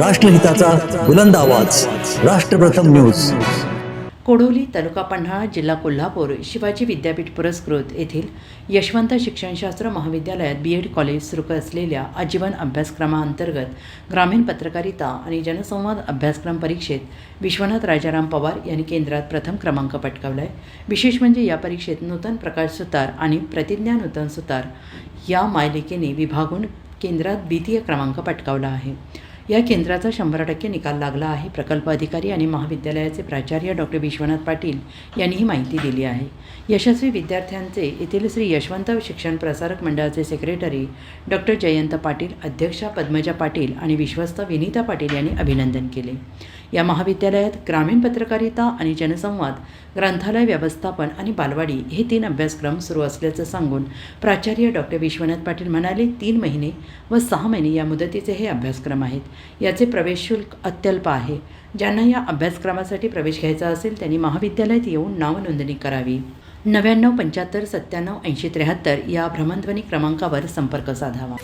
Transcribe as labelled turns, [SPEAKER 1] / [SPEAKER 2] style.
[SPEAKER 1] राष्ट्रहिताचा बुलंद आवाज. राष्ट्रप्रथम न्यूज.
[SPEAKER 2] कोडोली तालुका पन्हाळा जिल्हा कोल्हापूर शिवाजी विद्यापीठ पुरस्कृत येथील यशवंत शिक्षणशास्त्र महाविद्यालयात बी एड कॉलेज सुरू असलेल्या आजीवन अभ्यासक्रमाअंतर्गत ग्रामीण पत्रकारिता आणि जनसंवाद अभ्यासक्रम परीक्षेत विश्वनाथ राजाराम पवार यांनी केंद्रात प्रथम क्रमांक पटकावला आहे विशेष म्हणजे या परीक्षेत नूतन प्रकाश सुतार आणि प्रतिज्ञा नूतन सुतार या मालिकेने विभागून केंद्रात द्वितीय क्रमांक पटकावला आहे. या केंद्राचा शंभर टक्के निकाल लागला आहे. प्रकल्प अधिकारी आणि महाविद्यालयाचे प्राचार्य डॉक्टर विश्वनाथ पाटील यांनी ही माहिती दिली आहे. यशस्वी विद्यार्थ्यांचे येथील श्री यशवंत शिक्षण प्रसारक मंडळाचे सेक्रेटरी डॉक्टर जयंत पाटील अध्यक्षा पद्मजा पाटील आणि विश्वस्त विनीता पाटील यांनी अभिनंदन केले. या महाविद्यालयात ग्रामीण पत्रकारिता आणि जनसंवाद ग्रंथालय व्यवस्थापन आणि बालवाडी हे तीन अभ्यासक्रम सुरू असल्याचं सांगून प्राचार्य डॉक्टर विश्वनाथ पाटील म्हणाले तीन महिने व सहा महिने या मुदतीचे हे अभ्यासक्रम आहेत. याचे प्रवेश शुल्क अत्यल्प आहे. ज्यांना या अभ्यासक्रमासाठी प्रवेश घ्यायचा असेल त्यांनी महाविद्यालयात येऊन नावनोंदणी करावी. नव्याण्णव पंच्याहत्तर सत्त्याण्णव ऐंशी त्र्याहत्तर या भ्रमणध्वनी क्रमांकावर संपर्क साधावा.